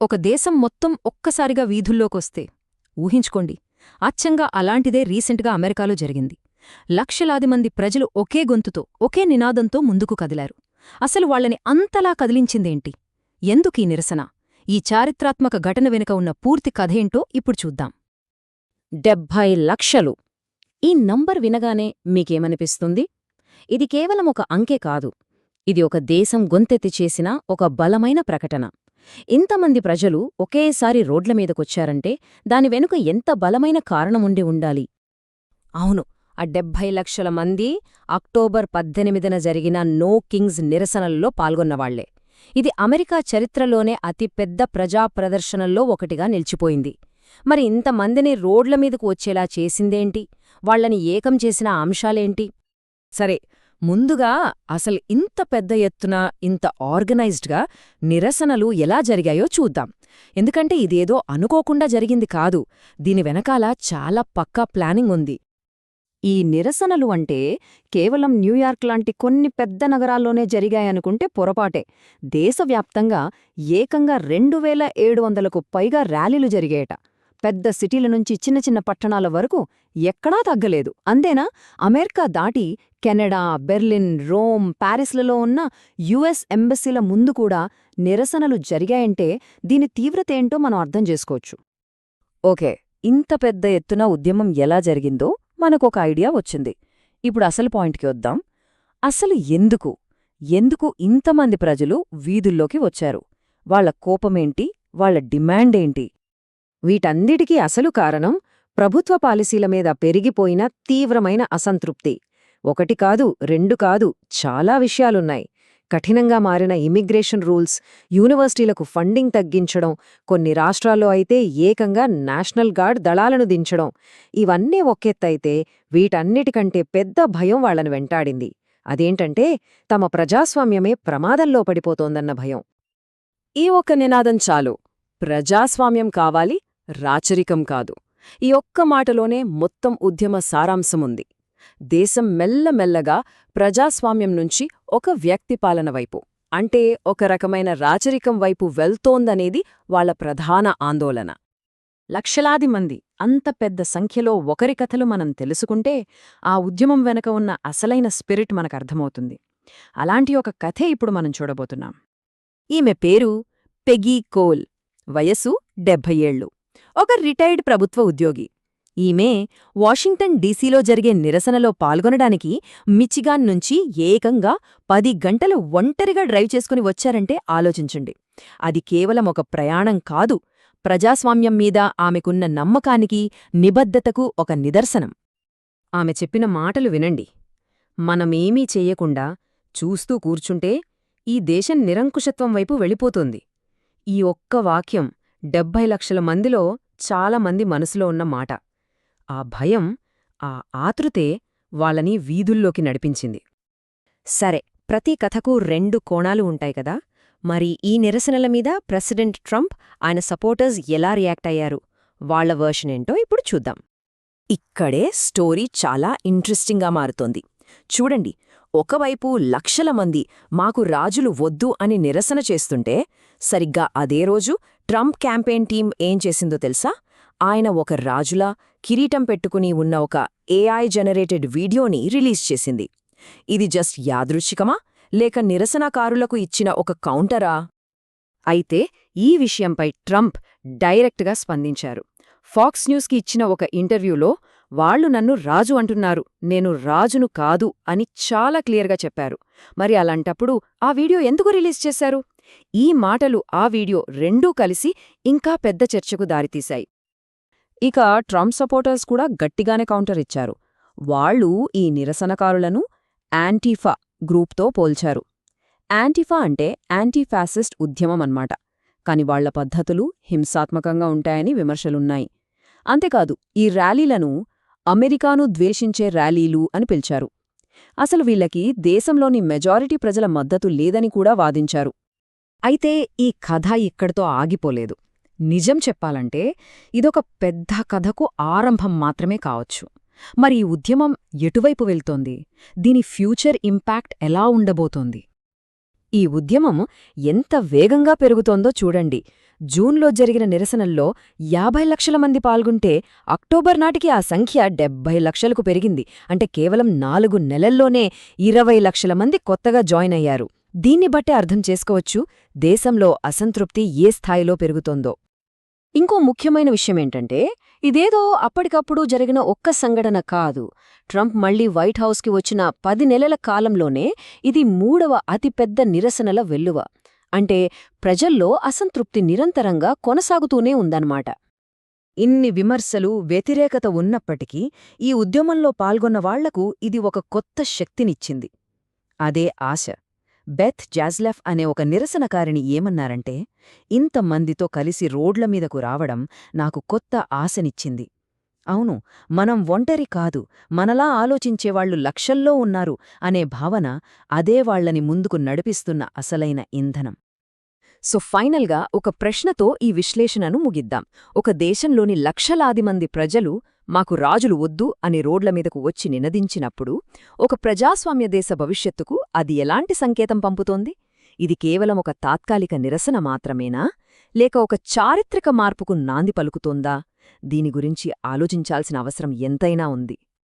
ఒక దేశం మొత్తం ఒక్కసారిగా వీధుల్లోకొస్తే. ఊహించుకోండి అచ్చంగా అలాంటిదే రీసెంట్గా అమెరికాలో జరిగింది. లక్షలాది మంది ప్రజలు ఒకే గొంతుతో ఒకే నినాదంతో ముందుకు కదిలారు. అసలు వాళ్ళని అంతలా కదిలించిందేంటి? ఎందుకీ నిరసన? ఈ చారిత్రాత్మక ఘటన వెనుక ఉన్న పూర్తి కథేంటో ఇప్పుడు చూద్దాం. డెబ్భై లక్షలు. ఈ నంబర్ వినగానే మీకేమనిపిస్తుంది? ఇది కేవలం ఒక అంకె కాదు. ఇది ఒక దేశం గొంతెత్తి చేసిన ఒక బలమైన ప్రకటన. ఇంతమంది ప్రజలు ఒకేసారి రోడ్ల మీదకొచ్చారంటే దాని వెనుక ఎంత బలమైన కారణముండి ఉండాలి? అవును ఆ డెబ్భై లక్షల మంది అక్టోబర్ పద్దెనిమిదిన జరిగిన నో కింగ్స్ నిరసనల్లో పాల్గొన్నవాళ్ళే. ఇది అమెరికా చరిత్రలోనే అతిపెద్ద ప్రజా ప్రదర్శనల్లో ఒకటిగా నిలిచిపోయింది. మరి ఇంతమందిని రోడ్ల మీదకు వచ్చేలా చేసిందేంటి? వాళ్ళని ఏకం చేసిన అంశాలేంటి? సరే ముందుగా అసలు ఇంత పెద్ద ఎత్తున ఇంత ఆర్గనైజ్డ్గా నిరసనలు ఎలా జరిగాయో చూద్దాం. ఎందుకంటే ఇదేదో అనుకోకుండా జరిగింది కాదు. దీని వెనకాల చాలా పక్కా ప్లానింగ్ ఉంది. ఈ నిరసనలు అంటే కేవలం న్యూయార్క్ లాంటి కొన్ని పెద్ద నగరాల్లోనే జరిగాయనుకుంటే పొరపాటే. దేశవ్యాప్తంగా ఏకంగా రెండు వేల ఏడు వందలకు పైగా ర్యాలీలు జరిగాయట. పెద్ద సిటీల నుంచి చిన్న చిన్న పట్టణాల వరకు ఎక్కడా తగ్గలేదు. అందేనా అమెరికా దాటి కెనడా బెర్లిన్ రోమ్ ప్యారిస్లలో ఉన్న యుఎస్ ఎంబసీల ముందు కూడా నిరసనలు జరిగాయంటే దీని తీవ్రతేంటో మనం అర్థం చేసుకోవచ్చు. ఓకే ఇంత పెద్ద ఎత్తున ఉద్యమం ఎలా జరిగిందో మనకొక ఐడియా వచ్చింది. ఇప్పుడు అసలు పాయింట్కి వద్దాం. అసలు ఎందుకు? ఎందుకు ఇంతమంది ప్రజలు వీధుల్లోకి వచ్చారు? వాళ్ళ కోపమేంటి? వాళ్ళ డిమాండేంటి? వీటన్నిటికీ అసలు కారణం ప్రభుత్వ పాలసీల మీద పెరిగిపోయిన తీవ్రమైన అసంతృప్తి. ఒకటి కాదు రెండు కాదు చాలా విషయాలున్నాయి. కఠినంగా మారిన ఇమిగ్రేషన్ రూల్స్ యూనివర్సిటీలకు ఫండింగ్ తగ్గించడం కొన్ని రాష్ట్రాల్లో అయితే ఏకంగా నేషనల్ గార్డ్ దళాలను దించడం. ఇవన్నీ ఒకెత్తైతే వీటన్నిటికంటే పెద్ద భయం వాళ్ళను వెంటాడింది. అదేంటంటే తమ ప్రజాస్వామ్యమే ప్రమాదంలో పడిపోతోందన్న భయం. ఈ ఒక్క నినాదం చాలు. ప్రజాస్వామ్యం కావాలి రాచరికం కాదు. ఈ ఒక్క మాటలోనే మొత్తం ఉద్యమ సారాంశముంది. దేశం మెల్లమెల్లగా ప్రజాస్వామ్యం నుంచి ఒక వ్యక్తిపాలన వైపు అంటే ఒక రకమైన రాచరికం వైపు వెళ్తోందనేది వాళ్ళ ప్రధాన ఆందోళన. లక్షలాది మంది అంత పెద్ద సంఖ్యలో ఒకరి కథలు మనం తెలుసుకుంటే ఆ ఉద్యమం వెనక ఉన్న అసలైన స్పిరిట్ మనకర్థమవుతుంది. అలాంటి ఒక కథే ఇప్పుడు మనం చూడబోతున్నాం. ఈమె పేరు పెగీ కోల్ వయసు డెబ్భై ఏళ్ళు. ఒక రిటైర్డ్ ప్రభుత్వ ఉద్యోగి. ఈమె వాషింగ్టన్ డీసీలో జరిగే నిరసనలో పాల్గొనడానికి మిచిగాన్ నుంచి ఏకంగా పది గంటలు ఒంటరిగా డ్రైవ్ చేసుకుని వచ్చారంటే ఆలోచించండి. అది కేవలం ఒక ప్రయాణం కాదు ప్రజాస్వామ్యం మీద ఆమెకున్న నమ్మకానికి నిబద్ధతకు ఒక నిదర్శనం. ఆమె చెప్పిన మాటలు వినండి. మనమేమీ చెయ్యకుండా చూస్తూ కూర్చుంటే ఈ దేశం నిరంకుశత్వం వైపు వెళ్ళిపోతుంది. ఈ ఒక్క వాక్యం డెబ్బై లక్షల మందిలో చాలామంది మనసులో ఉన్న మాట. ఆ భయం ఆ ఆతృతే వాళ్ళని వీధుల్లోకి నడిపించింది. సరే ప్రతి కథకు రెండు కోణాలు ఉంటాయి కదా? మరి ఈ నిరసనల మీద ప్రెసిడెంట్ ట్రంప్ ఆయన సపోర్టర్స్ ఎలా రియాక్ట్ అయ్యారు? వాళ్ళ వర్షన్ ఏంటో ఇప్పుడు చూద్దాం. ఇక్కడే స్టోరీ చాలా ఇంట్రెస్టింగ్గా మారుతోంది. చూడండి ఒకవైపు లక్షల మంది మాకు రాజులు వద్దు అని నిరసన చేస్తుంటే సరిగ్గా అదే రోజు ట్రంప్ క్యాంపెయిన్ టీం ఏం చేసిందో తెలుసా? ఆయన ఒక రాజులా కిరీటం పెట్టుకుని ఉన్న ఒక ఏఐ జనరేటెడ్ వీడియోని రిలీజ్ చేసింది. ఇది జస్ట్ యాదృచ్ఛికమా? లేక నిరసనకారులకు ఇచ్చిన ఒక కౌంటరా? అయితే ఈ విషయంపై ట్రంప్ డైరెక్ట్గా స్పందించారు. ఫాక్స్ న్యూస్కి ఇచ్చిన ఒక ఇంటర్వ్యూలో వాళ్ళు నన్ను రాజు అంటున్నారు నేను రాజును కాదు అని చాలా క్లియర్గా చెప్పారు. మరి అలాంటప్పుడు ఆ వీడియో ఎందుకు రిలీజ్ చేశారు? ఈ మాటలు ఆ వీడియో రెండూ కలిసి ఇంకా పెద్ద చర్చకు దారితీశాయి. ఇక ట్రంప్ సపోర్టర్స్ కూడా గట్టిగానే కౌంటర్ ఇచ్చారు. వాళ్ళు ఈ నిరసనకారులను యాంటీఫా గ్రూప్తో పోల్చారు. యాంటీఫా అంటే యాంటీఫాసిస్ట్ ఉద్యమం అన్నమాట. కాని వాళ్ళ పద్ధతులు హింసాత్మకంగా ఉంటాయని విమర్శలున్నాయి. అంతేకాదు ఈ ర్యాలీలను అమెరికాను ద్వేషించే ర్యాలీలు అని పిలిచారు. అసలు వీళ్ళకి దేశంలోని మెజారిటీ ప్రజల మద్దతు లేదని కూడా వాదించారు. అయితే ఈ కథ ఇక్కడితో ఆగిపోలేదు. నిజం చెప్పాలంటే ఇదొక పెద్ద కథకు ఆరంభం మాత్రమే కావచ్చు. మరి ఈ ఉద్యమం ఎటువైపు వెళ్తోంది? దీని ఫ్యూచర్ ఇంపాక్ట్ ఎలా ఉండబోతోంది? ఈ ఉద్యమం ఎంత వేగంగా పెరుగుతోందో చూడండి. జూన్లో జరిగిన నిరసనల్లో యాభై లక్షల మంది పాల్గొంటే అక్టోబర్ నాటికి ఆ సంఖ్య డెబ్బై లక్షలకు పెరిగింది. అంటే కేవలం నాలుగు నెలల్లోనే ఇరవై లక్షల మంది కొత్తగా జాయిన్ అయ్యారు. దీన్ని బట్టే అర్థం చేసుకోవచ్చు దేశంలో అసంతృప్తి ఏ స్థాయిలో పెరుగుతోందో. ఇంకో ముఖ్యమైన విషయమేంటంటే ఇదేదో అప్పటికప్పుడు జరిగిన ఒక్క సంఘటన కాదు. ట్రంప్ మళ్ళీ వైట్ హౌస్కి వచ్చిన పది నెలల కాలంలోనే ఇది మూడవ అతిపెద్ద నిరసనల వెల్లువ. అంటే ప్రజల్లో అసంతృప్తి నిరంతరంగా కొనసాగుతూనే ఉందన్నమాట. ఇన్ని విమర్శలు వ్యతిరేకత ఉన్నప్పటికీ ఈ ఉద్యమంలో పాల్గొన్న వాళ్ళకు ఇది ఒక కొత్త శక్తినిచ్చింది. అదే ఆశ. బెత్ జాజ్లెఫ్ అనే ఒక నిరసనకారిణి ఏమన్నారంటే ఇంతమందితో కలిసి రోడ్ల మీదకు రావడం నాకు కొత్త ఆశనిచ్చింది. అవును మనం ఒంటరి కాదు మనలా ఆలోచించేవాళ్ళు లక్షల్లో ఉన్నారు అనే భావన అదే వాళ్ళని ముందుకు నడిపిస్తున్న అసలైన ఇంధనం. సో ఫైనల్గా ఒక ప్రశ్నతో ఈ విశ్లేషణను ముగిద్దాం. ఒక దేశంలోని లక్షలాది మంది ప్రజలు మాకు రాజులు వద్దు అని రోడ్ల మీదకు వచ్చి నినదించినప్పుడు ఒక ప్రజాస్వామ్య దేశ భవిష్యత్తుకు అది ఎలాంటి సంకేతం పంపుతోంది? ఇది కేవలం ఒక తాత్కాలిక నిరసన మాత్రమేనా? లేక ఒక చారిత్రక మార్పుకు నాంది పలుకుతోందా? దీని గురించి ఆలోచించాల్సిన అవసరం ఎంతైనా ఉంది.